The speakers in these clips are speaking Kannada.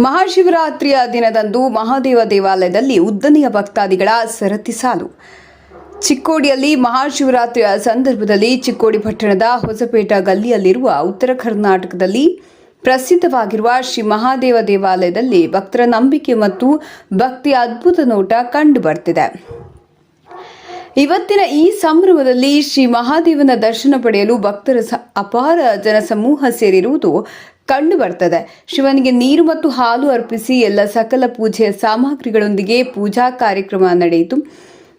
ಮಹಾಶಿವರಾತ್ರಿಯ ದಿನದಂದು ಮಹಾದೇವ ದೇವಾಲಯದಲ್ಲಿ ಉದ್ದನೆಯ ಭಕ್ತಾದಿಗಳ ಸರತಿ ಸಾಲು. ಚಿಕ್ಕೋಡಿಯಲ್ಲಿ ಮಹಾಶಿವರಾತ್ರಿಯ ಸಂದರ್ಭದಲ್ಲಿ ಚಿಕ್ಕೋಡಿ ಪಟ್ಟಣದ ಹೊಸಪೇಟ ಗಲ್ಲಿಯಲ್ಲಿರುವ ಉತ್ತರ ಕರ್ನಾಟಕದಲ್ಲಿ ಪ್ರಸಿದ್ಧವಾಗಿರುವ ಶ್ರೀ ಮಹಾದೇವ ದೇವಾಲಯದಲ್ಲಿ ಭಕ್ತರ ನಂಬಿಕೆ ಮತ್ತು ಭಕ್ತಿಯ ಅದ್ಭುತ ನೋಟ ಕಂಡು ಬರ್ತಿದೆ. ಇವತ್ತಿನ ಈ ಸಂಭ್ರಮದಲ್ಲಿ ಶ್ರೀ ಮಹಾದೇವನ ದರ್ಶನ ಪಡೆಯಲು ಭಕ್ತರ ಅಪಾರ ಜನಸಮೂಹ ಸೇರಿರುವುದು ಕಂಡು ಬರ್ತದೆ. ಶಿವನಿಗೆ ನೀರು ಮತ್ತು ಹಾಲು ಅರ್ಪಿಸಿ ಎಲ್ಲ ಸಕಲ ಪೂಜೆಯ ಸಾಮಗ್ರಿಗಳೊಂದಿಗೆ ಪೂಜಾ ಕಾರ್ಯಕ್ರಮ ನಡೆಯಿತು.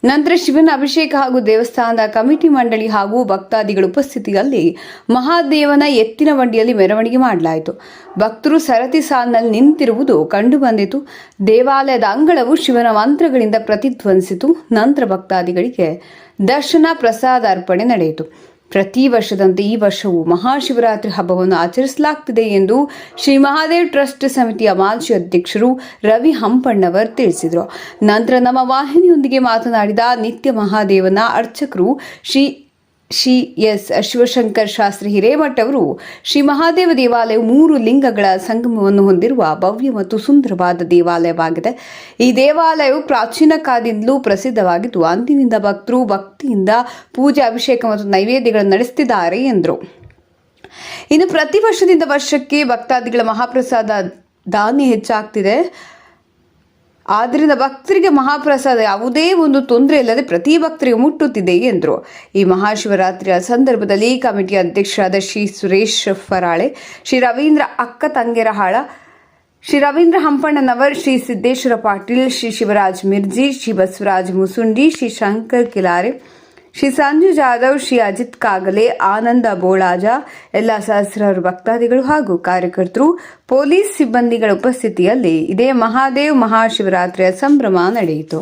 ನಂತರ ಶಿವನ ಅಭಿಷೇಕ ಹಾಗೂ ದೇವಸ್ಥಾನದ ಕಮಿಟಿ ಮಂಡಳಿ ಹಾಗೂ ಭಕ್ತಾದಿಗಳ ಉಪಸ್ಥಿತಿಯಲ್ಲಿ ಮಹಾದೇವನ ಎತ್ತಿನ ಬಂಡಿಯಲ್ಲಿ ಮೆರವಣಿಗೆ ಮಾಡಲಾಯಿತು. ಭಕ್ತರು ಸರತಿ ಸಾಲಿನಲ್ಲಿ ನಿಂತಿರುವುದು ಕಂಡು ಬಂದಿತು. ದೇವಾಲಯದ ಅಂಗಳವು ಶಿವನ ಮಂತ್ರಗಳಿಂದ ಪ್ರತಿಧ್ವನಿಸಿತು. ನಂತರ ಭಕ್ತಾದಿಗಳಿಗೆ ದರ್ಶನ ಪ್ರಸಾದ ಅರ್ಪಣೆ ನಡೆಯಿತು. ಪ್ರತಿ ವರ್ಷದಂತೆ ಈ ವರ್ಷವೂ ಮಹಾಶಿವರಾತ್ರಿ ಹಬ್ಬವನ್ನು ಆಚರಿಸಲಾಗ್ತಿದೆ ಎಂದು ಶ್ರೀ ಮಹಾದೇವ್ ಟ್ರಸ್ಟ್ ಸಮಿತಿಯ ಮಾಜಿ ಅಧ್ಯಕ್ಷರು ರವಿ ಹಂಪಣ್ಣವರ್ ತಿಳಿಸಿದರು. ನಂತರ ನಮ್ಮ ವಾಹಿನಿಯೊಂದಿಗೆ ಮಾತನಾಡಿದ ನಿತ್ಯ ಮಹಾದೇವನ ಅರ್ಚಕರು ಶ್ರೀ ಶ್ರೀ ಎಸ್ ಶಿವಶಂಕರ್ ಶಾಸ್ತ್ರಿ ಹಿರೇಮಠ್ ಅವರು ಶ್ರೀ ಮಹಾದೇವ ದೇವಾಲಯ ಮೂರು ಲಿಂಗಗಳ ಸಂಗಮವನ್ನು ಹೊಂದಿರುವ ಭವ್ಯ ಮತ್ತು ಸುಂದರವಾದ ದೇವಾಲಯವಾಗಿದೆ. ಈ ದೇವಾಲಯವು ಪ್ರಾಚೀನ ಕಾಲದಿಂದಲೂ ಪ್ರಸಿದ್ಧವಾಗಿದ್ದು, ಅಂದಿನಿಂದ ಭಕ್ತರು ಭಕ್ತಿಯಿಂದ ಪೂಜೆ, ಅಭಿಷೇಕ ಮತ್ತು ನೈವೇದ್ಯಗಳನ್ನು ನಡೆಸುತ್ತಿದ್ದಾರೆ ಎಂದರು. ಇನ್ನು ಪ್ರತಿ ವರ್ಷದಿಂದ ವರ್ಷಕ್ಕೆ ಭಕ್ತಾದಿಗಳ ಮಹಾಪ್ರಸಾದ ದಾನಿ ಹೆಚ್ಚಾಗ್ತಿದೆ. ಆದ್ದರಿಂದ ಭಕ್ತರಿಗೆ ಮಹಾಪ್ರಸಾದ ಯಾವುದೇ ಒಂದು ತೊಂದರೆ ಇಲ್ಲದೆ ಪ್ರತಿ ಭಕ್ತರಿಗೆ ಮುಟ್ಟುತ್ತಿದೆ ಎಂದರು. ಈ ಮಹಾಶಿವರಾತ್ರಿಯ ಸಂದರ್ಭದಲ್ಲಿ ಕಮಿಟಿ ಅಧ್ಯಕ್ಷರಾದ ಶ್ರೀ ಸುರೇಶ್ ಫರಾಳೆ, ಶ್ರೀ ರವೀಂದ್ರ ಅಕ್ಕ ತಂಗೆರಹಾಳ, ಶ್ರೀ ರವೀಂದ್ರ ಹಂಪಣ್ಣನವರ್, ಶ್ರೀ ಸಿದ್ದೇಶ್ವರ ಪಾಟೀಲ್, ಶ್ರೀ ಶಿವರಾಜ್ ಮಿರ್ಜಿ, ಶ್ರೀ ಬಸವರಾಜ್ ಮುಸುಂಡಿ, ಶ್ರೀ ಶಂಕರ್ ಕಿಲಾರೆ ಶ್ರೀ ಸಂಜು ಜಾಧವ್, ಶ್ರೀ ಅಜಿತ್ ಕಾಗಲೆ, ಆನಂದ ಬೋಳಾಜ, ಎಲ್ಲ ಸಹಸ್ರಾರು ಭಕ್ತಾದಿಗಳು ಹಾಗೂ ಕಾರ್ಯಕರ್ತರು, ಪೊಲೀಸ್ ಸಿಬ್ಬಂದಿಗಳ ಉಪಸ್ಥಿತಿಯಲ್ಲಿ ಇದೇ ಮಹಾದೇವ್ ಮಹಾಶಿವರಾತ್ರಿಯ ಸಂಭ್ರಮ ನಡೆಯಿತು.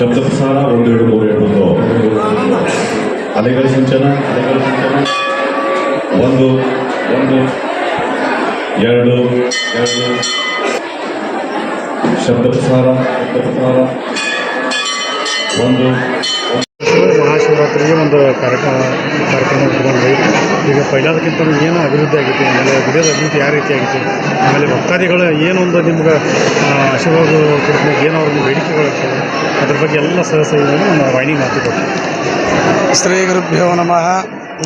ಶಬ್ದ ಪ್ರಸಾರ ಒಂದು ಎರಡು ಮೂರು ಎರಡು ಅಲೆಗಳ ಸಿಂಚನ ಅಲೆಗಳ ಸಿಂಚನ. ಒಂದು ಒಂದು, ಎರಡು ಎರಡು. ಶಬ್ದ ಪ್ರಸಾರ ಶಬ್ದ ಪ್ರಸಾರ ಒಂದು. ಮಹಾಶಿವರಾತ್ರಿಗೆ ಒಂದು ಕಾರ್ಯಕ್ರಮ ಕಾರ್ಯಕ್ರಮ ಇಟ್ಕೊಂಡ್ವಿ ಈಗ ಪೈಲಾದಕ್ಕಿಂತ ಏನು ಅಭಿವೃದ್ಧಿ ಆಗೈತಿ ಆಮೇಲೆ ಗುಡಿಯದ ಅಭಿವೃದ್ಧಿ ಯಾವ ರೀತಿ ಆಗೈತಿ ಆಮೇಲೆ ಭಕ್ತಾದಿಗಳು ಏನೊಂದು ನಿಮ್ಗೆ ಆಶೀರ್ವಾದ ಕೊಡ್ತೀನಿ ಏನು ಅವ್ರಿಗೆ ಬೇಡಿಕೆಗಳು ಇರ್ತವೆ, ಅದ್ರ ಬಗ್ಗೆ ಎಲ್ಲ ಸದಸ್ಯರು ನಮ್ಮ ವಾಹಿನಿ ಮಾತುಕೊಡ್ತೀವಿ ಶ್ರೀ ಗುರುಭ್ಯೋ ನಮಃ.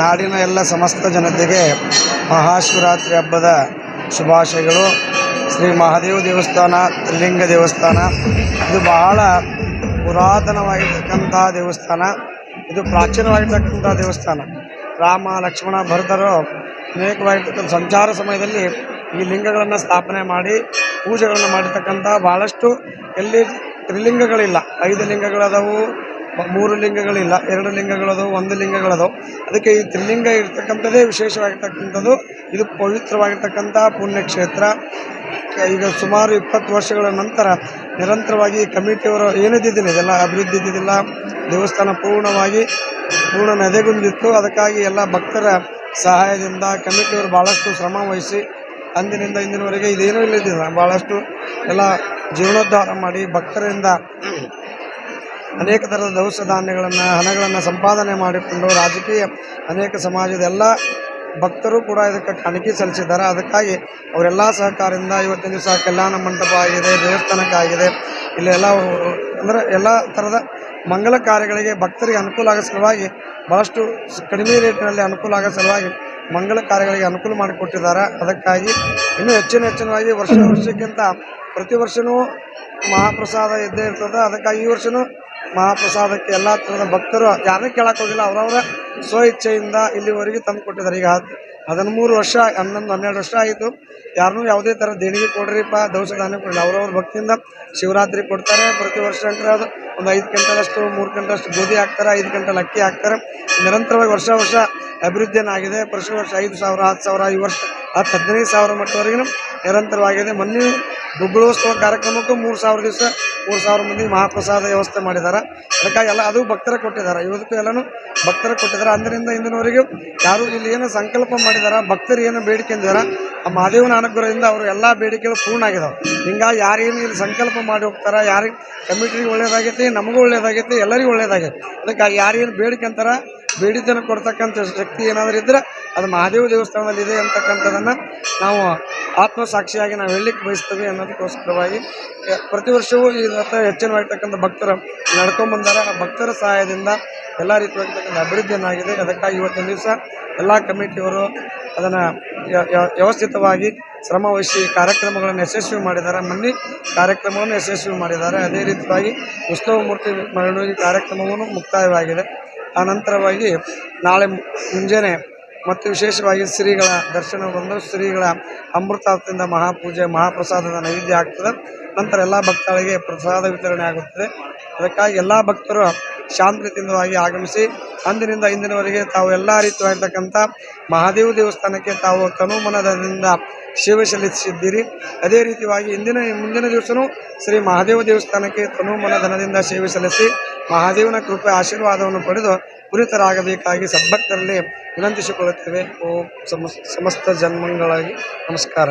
ನಾಡಿನ ಎಲ್ಲ ಸಮಸ್ತ ಜನತೆಗೆ ಮಹಾಶಿವರಾತ್ರಿ ಹಬ್ಬದ ಶುಭಾಶಯಗಳು. ಶ್ರೀ ಮಹಾದೇವ ದೇವಸ್ಥಾನ ತ್ರಿಲಿಂಗ ದೇವಸ್ಥಾನ, ಇದು ಬಹಳ ಪುರಾತನವಾಗಿರ್ತಕ್ಕಂಥ ದೇವಸ್ಥಾನ. ಇದು ಪ್ರಾಚೀನವಾಗಿರ್ತಕ್ಕಂಥ ದೇವಸ್ಥಾನ. ರಾಮ, ಲಕ್ಷ್ಮಣ, ಭರತರು ಅನೇಕವಾಗಿರ್ತಕ್ಕಂಥ ಸಂಚಾರ ಸಮಯದಲ್ಲಿ ಈ ಲಿಂಗಗಳನ್ನು ಸ್ಥಾಪನೆ ಮಾಡಿ ಪೂಜೆಗಳನ್ನು ಮಾಡಿರ್ತಕ್ಕಂಥ ಭಾಳಷ್ಟು ಎಲ್ಲಿ ತ್ರಿಲಿಂಗಗಳಿಲ್ಲ. ಐದು ಲಿಂಗಗಳದವು ಮೂರು ಲಿಂಗಗಳಿಲ್ಲ, ಎರಡು ಲಿಂಗಗಳದವು ಒಂದು ಲಿಂಗಗಳದವು ಅದಕ್ಕೆ ಈ ತ್ರಿಲಿಂಗ ಇರ್ತಕ್ಕಂಥದ್ದೇ ವಿಶೇಷವಾಗಿರ್ತಕ್ಕಂಥದ್ದು. ಇದು ಪವಿತ್ರವಾಗಿರ್ತಕ್ಕಂಥ ಪುಣ್ಯಕ್ಷೇತ್ರ. ಈಗ ಸುಮಾರು ಇಪ್ಪತ್ತು ವರ್ಷಗಳ ನಂತರ ನಿರಂತರವಾಗಿ ಕಮಿಟಿಯವರು ಏನಿದ್ದಿದ್ದಿಲ್ಲ, ಇದೆಲ್ಲ ಅಭಿವೃದ್ಧಿ ಇದ್ದಿದ್ದಿಲ್ಲ. ದೇವಸ್ಥಾನ ಪೂರ್ಣವಾಗಿ ಪೂರ್ಣ ನೆದೆಗುಂದಿತ್ತು ಅದಕ್ಕಾಗಿ ಎಲ್ಲ ಭಕ್ತರ ಸಹಾಯದಿಂದ ಕಮಿಟಿಯವರು ಭಾಳಷ್ಟು ಶ್ರಮ ವಹಿಸಿ ಅಂದಿನಿಂದ ಇಂದಿನವರೆಗೆ ಇದೇನೂ ಇಲ್ಲದಿಲ್ಲ. ಭಾಳಷ್ಟು ಎಲ್ಲ ಜೀವನೋದ್ಧಾರ ಮಾಡಿ ಭಕ್ತರಿಂದ ಅನೇಕ ಥರದ ದವಸ ಧಾನ್ಯಗಳನ್ನು ಹಣಗಳನ್ನು ಸಂಪಾದನೆ ಮಾಡಿಕೊಂಡು ರಾಜಕೀಯ ಅನೇಕ ಸಮಾಜದ ಎಲ್ಲ ಭಕ್ತರು ಕೂಡ ಇದಕ್ಕೆ ಕಾಣಿಕೆ ಸಲ್ಲಿಸಿದ್ದಾರೆ. ಅದಕ್ಕಾಗಿ ಅವರೆಲ್ಲ ಸಹಕಾರದಿಂದ ಇವತ್ತಿನ ದಿವಸ ಕಲ್ಯಾಣ ಮಂಟಪ ಆಗಿದೆ ದೇವಸ್ಥಾನಕ್ಕಾಗಿದೆ ಇಲ್ಲೆಲ್ಲ ಅಂದರೆ ಎಲ್ಲ ಥರದ ಮಂಗಲ ಕಾರ್ಯಗಳಿಗೆ ಭಕ್ತರಿಗೆ ಅನುಕೂಲ ಆಗೋ ಸಲುವಾಗಿ ಭಾಳಷ್ಟು ಕಡಿಮೆ ರೇಟ್ನಲ್ಲಿ ಅನುಕೂಲ ಆಗೋ ಸಲುವಾಗಿ ಮಂಗಲ ಕಾರ್ಯಗಳಿಗೆ ಅನುಕೂಲ ಮಾಡಿಕೊಟ್ಟಿದ್ದಾರೆ. ಅದಕ್ಕಾಗಿ ಇನ್ನೂ ಹೆಚ್ಚಿನ ಹೆಚ್ಚಿನವಾಗಿ ವರ್ಷ ವರ್ಷಕ್ಕಿಂತ ಪ್ರತಿ ವರ್ಷವೂ ಮಹಾಪ್ರಸಾದ ಇದ್ದೇ ಇರ್ತದೆ. ಅದಕ್ಕಾಗಿ ಈ ವರ್ಷವೂ ಮಹಾಪ್ರಸಾದಕ್ಕೆ ಎಲ್ಲ ಥರದ ಭಕ್ತರು, ಯಾರನ್ನೂ ಕೇಳಕ್ಕೆ ಹೋಗಿಲ್ಲ, ಅವರವರ ಸ್ವ ಇಚ್ಛೆಯಿಂದ ಇಲ್ಲಿವರೆಗೆ ತಂದು ಕೊಟ್ಟಿದ್ದಾರೆ. ಈಗ ಹದ್, ಹದಿಮೂರು ವರ್ಷ, ಹನ್ನೊಂದು, ಹನ್ನೆರಡು ವರ್ಷ ಆಯಿತು. ಯಾರನ್ನೂ ಯಾವುದೇ ಥರ ದೇಣಿಗೆ ಕೊಡ್ರಿಪ್ಪ, ದವಸ ಧಾನ್ಯ ಕೊಡಲಿಲ್ಲ ಅವ್ರವ್ರ ಭಕ್ತಿಯಿಂದ ಶಿವರಾತ್ರಿ ಕೊಡ್ತಾರೆ. ಪ್ರತಿ ವರ್ಷ ಅಂದ್ರೆ ಅದು ಒಂದು ಐದು ಗಂಟೆಗಷ್ಟು ಮೂರು ಗಂಟೆಗಷ್ಟು ಗೋಧಿ ಹಾಕ್ತಾರೆ, ಐದು ಗಂಟೆ ಅಕ್ಕಿ ಹಾಕ್ತಾರೆ. ನಿರಂತರವಾಗಿ ವರ್ಷ ವರ್ಷ ಅಭಿವೃದ್ಧಿಯನ್ನಾಗಿದೆ. ಪ್ರತಿ ವರ್ಷ ಐದು ಸಾವಿರ, ಹತ್ತು ಸಾವಿರ, ಈ ವರ್ಷ ಹತ್ತು, ಹದಿನೈದು ಸಾವಿರ ಮಟ್ಟವರೆಗೂ ನಿರಂತರವಾಗಿದೆ. ಮೊನ್ನೆ ಗುಗ್ಗಳೋತ್ಸವ ಕಾರ್ಯಕ್ರಮಕ್ಕೂ ಮೂರು ಸಾವಿರ ದಿವಸ ಮೂರು ಸಾವಿರ ಮಂದಿ ಮಹಾಪ್ರಸಾದ ವ್ಯವಸ್ಥೆ ಮಾಡಿದ್ದಾರೆ ಅದಕ್ಕಾಗಿ ಎಲ್ಲ ಅದು ಭಕ್ತರ ಕೊಟ್ಟಿದ್ದಾರೆ. ಇವತ್ತು ಎಲ್ಲನೂ ಭಕ್ತರ ಕೊಟ್ಟಿದ್ದಾರೆ. ಅಂದಿನಿಂದ ಇಂದಿನವರೆಗೂ ಯಾರು ಇಲ್ಲಿ ಏನು ಸಂಕಲ್ಪ ಮಾಡಿದಾರ, ಭಕ್ತರು ಏನು ಬೇಡಿಕೆ ಆ ಮಹಾದೇವನ ಅನುಗ್ರಹದಿಂದ ಅವರು ಎಲ್ಲ ಬೇಡಿಕೆಗಳು ಪೂರ್ಣ ಆಗಿದಾವೆ. ಹಿಂಗಾಗಿ ಯಾರೇನು ಇಲ್ಲಿ ಸಂಕಲ್ಪ ಮಾಡಿ ಹೋಗ್ತಾರೆ, ಯಾರಿಗೆ ಕಮಿಟಿಗೆ ಒಳ್ಳೇದಾಗೈತಿ, ನಮಗೂ ಒಳ್ಳೇದಾಗೈತಿ, ಎಲ್ಲರಿಗೂ ಒಳ್ಳೇದಾಗೈತಿ. ಅದಕ್ಕಾಗಿ ಯಾರೇನು ಬೇಡಿಕೆ ಅಂತಾರ ಬೇಡಿದ್ದನ್ನು ಕೊಡ್ತಕ್ಕಂಥ ಶಕ್ತಿ ಏನಾದರೂ ಇದ್ದರೆ ಅದು ಮಹಾದೇವ ದೇವಸ್ಥಾನದಲ್ಲಿ ಇದೆ ಅಂತಕ್ಕಂಥದ್ದನ್ನು ನಾವು ಆತ್ಮಸಾಕ್ಷಿಯಾಗಿ ನಾವು ಹೇಳಲಿಕ್ಕೆ ಬಯಸ್ತೇವೆ ಅನ್ನೋದಕ್ಕೋಸ್ಕರವಾಗಿ. ಪ್ರತಿ ವರ್ಷವೂ ಇವತ್ತು ಹೆಚ್ಚಿನವಾಗಿರ್ತಕ್ಕಂಥ ಭಕ್ತರು ನಡ್ಕೊಂಬಂದಾರ ಆ ಭಕ್ತರ ಸಹಾಯದಿಂದ ಎಲ್ಲ ರೀತಿಯಾಗಿರ್ತಕ್ಕಂಥ ಅಭಿವೃದ್ಧಿಯನ್ನಾಗಿದೆ. ಅದಕ್ಕಾಗಿ ಇವತ್ತಿನ ದಿವಸ ಎಲ್ಲ ಕಮಿಟಿಯವರು ಅದನ್ನು ವ್ಯವಸ್ಥಿತವಾಗಿ ಶ್ರಮ ವಹಿಸಿ ಕಾರ್ಯಕ್ರಮಗಳನ್ನು ಯಶಸ್ವಿ ಮಾಡಿದ್ದಾರೆ. ಮನ್ನಿ ಕಾರ್ಯಕ್ರಮವನ್ನು ಯಶಸ್ವಿ ಮಾಡಿದ್ದಾರೆ. ಅದೇ ರೀತಿಯಾಗಿ ಉತ್ಸವ ಮೂರ್ತಿ ಮೆರವಣಿಗೆ ಕಾರ್ಯಕ್ರಮವನ್ನು ಮುಕ್ತಾಯವಾಗಿದೆ. ಆನಂತರವಾಗಿ ನಾಳೆ ಮುಂಜಾನೆ ಮತ್ತು ವಿಶೇಷವಾಗಿ ಶ್ರೀಗಳ ದರ್ಶನ ಬಂದು ಶ್ರೀಗಳ ಅಮೃತಾರ್ಥದಿಂದ ಮಹಾಪೂಜೆ, ಮಹಾಪ್ರಸಾದದ ನೈವೇದ್ಯ ಆಗ್ತದೆ. ನಂತರ ಎಲ್ಲ ಭಕ್ತರಿಗೆ ಪ್ರಸಾದ ವಿತರಣೆ ಆಗುತ್ತದೆ. ಅದಕ್ಕಾಗಿ ಎಲ್ಲ ಭಕ್ತರು ಶಾಂತಿಯುತವಾಗಿ ಆಗಮಿಸಿ, ಅಂದಿನಿಂದ ಇಂದಿನವರೆಗೆ ತಾವು ಎಲ್ಲ ರೀತಿಯಾಗಿರ್ತಕ್ಕಂಥ ಮಹಾದೇವ ದೇವಸ್ಥಾನಕ್ಕೆ ತಾವು ತನುಮನದಿಂದ ಸೇವೆ ಸಲ್ಲಿಸಿದ್ದೀರಿ ಅದೇ ರೀತಿಯಾಗಿ ಇಂದಿನ ಮುಂದಿನ ದಿವಸನೂ ಶ್ರೀ ಮಹಾದೇವ ದೇವಸ್ಥಾನಕ್ಕೆ ತನುಮನ ಧನದಿಂದ ಸೇವೆ ಸಲ್ಲಿಸಿ ಮಹಾದೇವನ ಕೃಪೆ ಆಶೀರ್ವಾದವನ್ನು ಪಡೆದು ಪುರಿತರಾಗಬೇಕಾಗಿ ಸದ್ಭಕ್ತರಲ್ಲಿ ವಿನಂತಿಸಿಕೊಳ್ಳುತ್ತೇವೆ. ಓಂ ಸಮಸ್ ಸಮಸ್ತ ಜನ್ಮಗಳಾಗಿ ನಮಸ್ಕಾರ.